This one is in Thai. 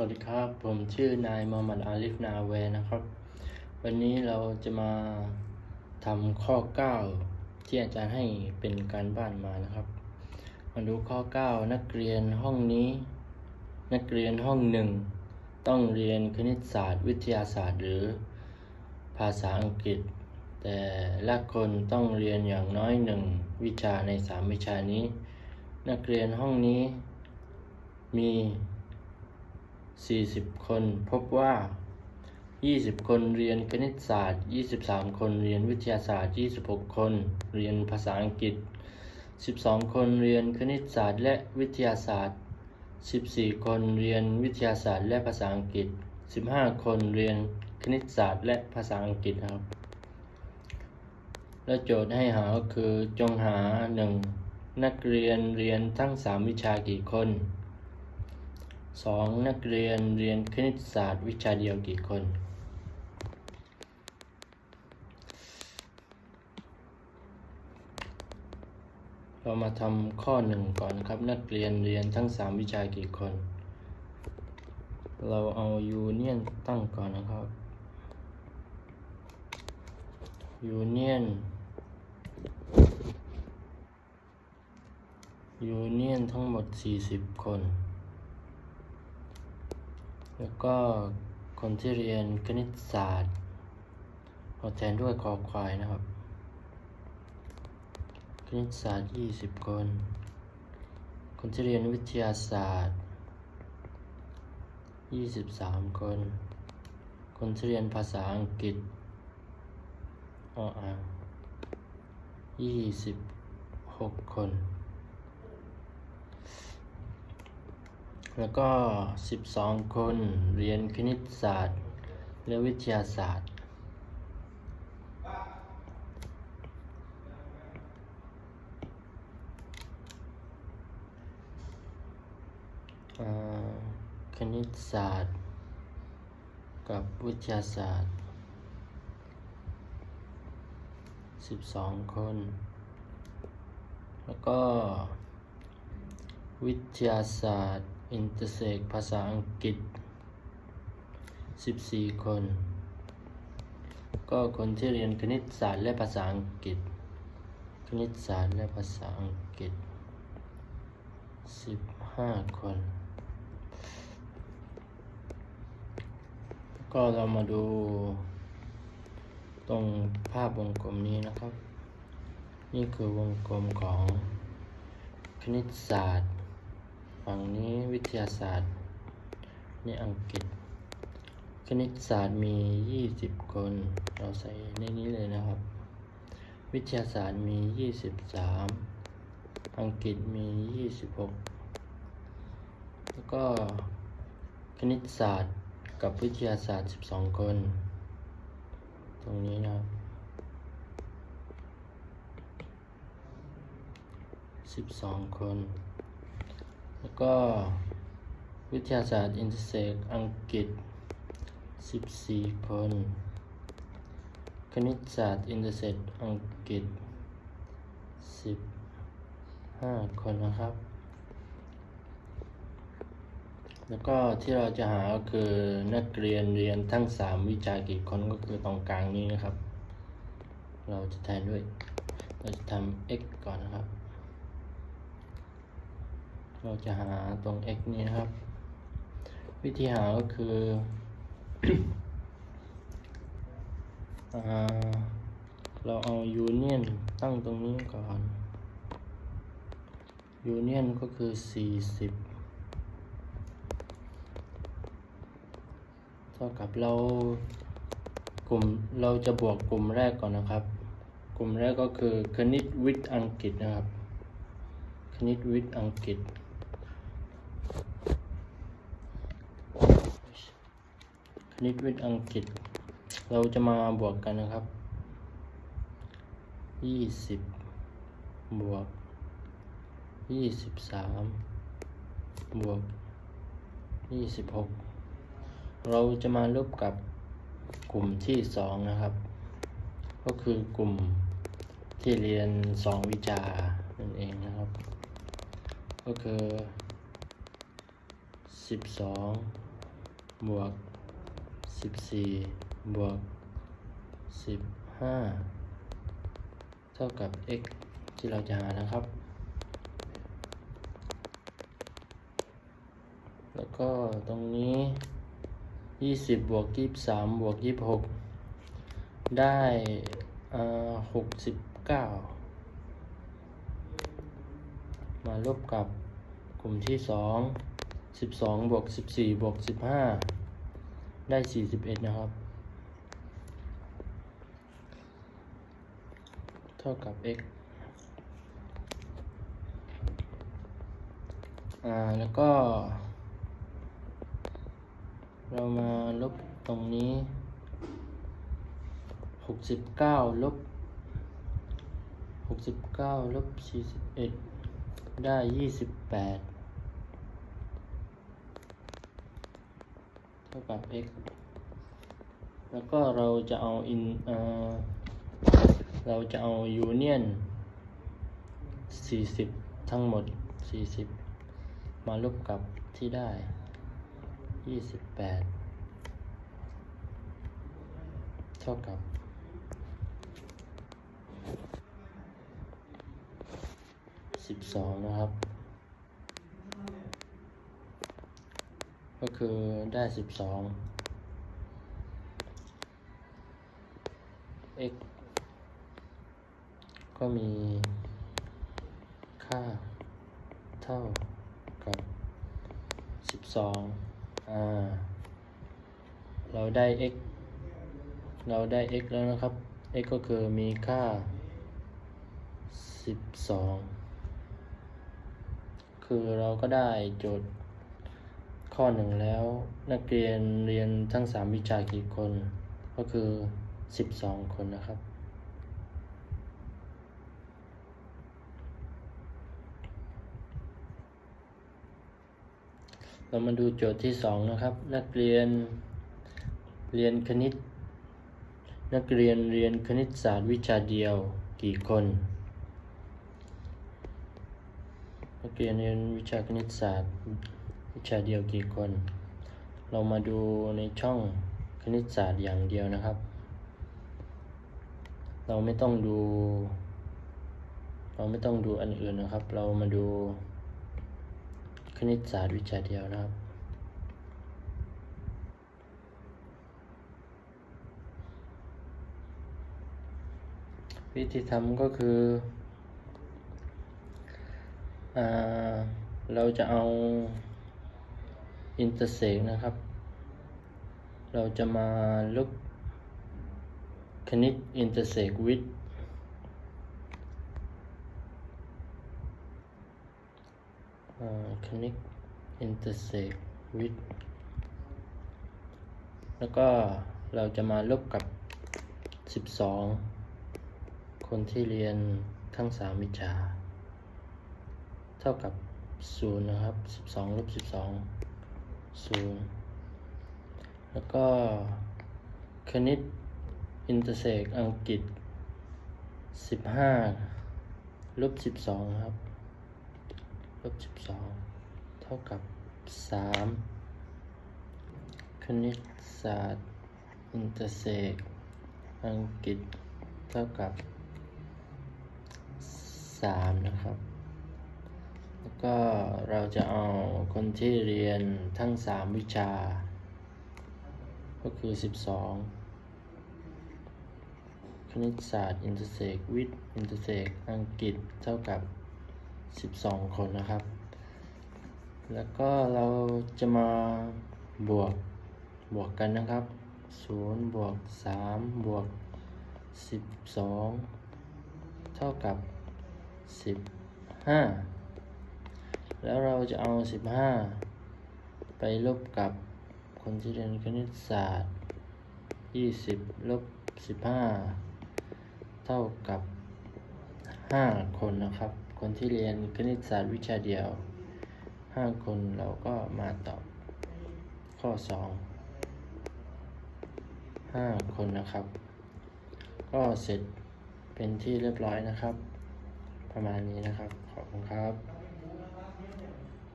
วัสดีครับ ผมชื่อนายมอมัดอาลิฟนาเวนะครับ วันนี้เราจะมาทำข้อ 9 ที่อาจารย์ให้เป็นการบ้านมานะครับ มาดูข้อ 9 นักเรียนห้องนี้ นักเรียนห้องหนึ่งต้องเรียนคณิตศาสตร์ วิทยาศาสตร์ หรือภาษาอังกฤษ แต่ละคนต้องเรียนอย่างน้อยหนึ่งวิชาในสามวิชานี้ นักเรียนห้องนี้มี 40 คน พบว่า 20 คนเรียนคณิตศาสตร์ 23 คนเรียนวิทยาศาสตร์ 26 คน เรียนภาษาอังกฤษ 12 คนเรียนคณิตศาสตร์และวิทยาศาสตร์ 14 คนเรียนวิทยาศาสตร์และภาษาอังกฤษ 15 คนเรียนคณิตศาสตร์และภาษาอังกฤษครับ และโจทย์ให้หาก็คือจงหา 1. นักเรียนเรียนทั้ง 3 วิชากี่คน 2. นักเรียนเรียนคณิตศาสตร์วิชาเดียวกี่คน เรามาทำข้อหนึ่งก่อนครับ นักเรียนเรียนทั้ง 3 วิชากี่คน เราเอายูเนียนตั้งก่อนนะครับยูเนียนยูเนียนทั้งหมด 40 คน แล้วก็คนที่เรียนคณิตศาสตร์เอาแทนด้วยคอควายนะครับ คณิตศาสตร์ 20 คน คนที่เรียนวิทยาศาสตร์ 23 คน คนที่เรียนภาษาอังกฤษออ่าง26 คน แล้วก็ 12 คนเรียนคณิตศาสตร์ และวิทยาศาสตร์ คณิตศาสตร์ กับวิทยาศาสตร์ 12 คน แล้วก็วิทยาศาสตร์ อินเตอร์เซกภาษาอังกฤษ 14 คน ก็คนที่เรียนคณิตศาสตร์และภาษาอังกฤษ คณิตศาสตร์และภาษาอังกฤษ 15 คน ก็เรามาดูตรงภาพวงกลมนี้นะครับ นี่คือวงกลมของคณิตศาสตร์ ฝั่งนี้วิทยาศาสตร์นี่อังกฤษ คณิตศาสตร์มี 20 คน เราใส่ในนี้เลยนะครับ วิทยาศาสตร์มี 23 อังกฤษมี 26 แล้วก็คณิตศาสตร์กับวิทยาศาสตร์ 12 คน ตรงนี้นะครับ 12 คน แล้วก็วิทยาศาสตร์อินเตอร์เซกอังกฤษ 14 คน คณิตศาสตร์อินเตอร์เซกอังกฤษ 15 คนนะครับ แล้วก็ที่เราจะหาก็คือนักเรียนเรียนทั้ง 3 วิชากี่คนก็คือตรงกลางนี้นะครับ เราจะแทนด้วย เราจะทำ x ก่อนนะครับ เราจะหาตรง x นี้นะครับ วิธีหาก็คืออเราเอายูเนียนตั้งตรงนี้ก่อนยูเนียนก็คือ 40 เท่ากับเรากลุ่มเราจะบวกกลุ่มแรกก่อนนะครับ กลุ่มแรกก็คือคณิตวิทย์อังกฤษนะครับ คณิตวิทย์อังกฤษ คณิตวิทย์อังกฤษ เราจะมาบวกกันนะครับ ยี่สิบบวกยี่สิบสามบวกยี่สิบหกเราจะมาลบกับกลุ่มที่สองนะครับ ก็คือกลุ่มที่เรียนสองวิชานั่นเองนะครับ ก็คือสิบสองบวก สิบสี่บวกสิบห้าเท่ากับ x ที่เราจะหานะครับ แล้วก็ตรงนี้ยี่สิบบวกยี่สามบวกยี่หกได้หกสิบเก้ามาลบกับกลุ่มที่สองสิบสองบวกสิบสี่บวกสิบห้า ได้สี่สิบเอ็ดนะครับ เท่ากับ x อ่า แล้วก็ เรามาลบตรงนี้หกสิบเก้าลบหกสิบเก้าลบสี่สิบเอ็ดได้ยี่สิบแปดเท่ากับ x แล้วก็เราจะเอา in เอ่อเราจะเอา union 40 ทั้งหมด 40 มาลบกับที่ได้ 28 เท่ากับ12นะครับ ก็คือได้12 x ก็มีค่าเท่ากับ 12 อ่า เราได้ x เราได้ x แล้วนะครับ x ก็คือมีค่า 12 คือเราก็ได้โจทย์ ข้อหนึ่งแล้ว นักเรียนเรียนทั้ง 3 วิชากี่คน ก็คือ 12 คนนะครับเรามาดูโจทย์ที่ 2 นะครับ นักเรียนเรียนคณิต นักเรียนเรียนคณิตศาสตร์วิชาเดียวกี่คน นักเรียนเรียนวิชาคณิตศาสตร์ วิชาเดียวกี่คน เรามาดูในช่องคณิตศาสตร์อย่างเดียวนะครับ เราไม่ต้องดู เราไม่ต้องดูอันอื่นนะครับ เรามาดูคณิตศาสตร์วิชาเดียวนะครับวิธีทำก็คืออเราจะเอา อินเตอร์เซกนะครับ เราจะมาลบคณิตอินเตอร์เซกวิดคณิตอินเตอร์เซกวิดแล้วก็เราจะมาลบกับ 12 คนที่เรียนทั้ง 3 วิชา เท่ากับ 0 นะครับ 12 ลบ 12 0แล้วก็คณิตอินเตอร์เซกอังกฤษ15ลบ12ครับลบ12เท่ากับ3คณิตศาสตร์อินเตอร์เซกอังกฤษเท่ากับ3นะครับ ก็เราจะเอาคนที่เรียนทั้ง 3 วิชา ก็คือ 12 คณิตศาสตร์อินเตอร์เซกวิทย์อินเตอร์เซกอังกฤษเท่ากับ 12 คนนะครับ แล้วก็เราจะมาบวกบวกกันนะครับ 0 บวก 3 บวก 12 เท่ากับ 15 แล้วเราจะเอา 15 ไปลบกับคนที่เรียนคณิตศาสตร์ 20 ลบ 15 เท่ากับ 5 คนนะครับ คนที่เรียนคณิตศาสตร์วิชาเดียว 5 คนเราก็มาตอบข้อ 2 5 คนนะครับ ก็เสร็จเป็นที่เรียบร้อยนะครับ ประมาณนี้นะครับ ขอบคุณครับ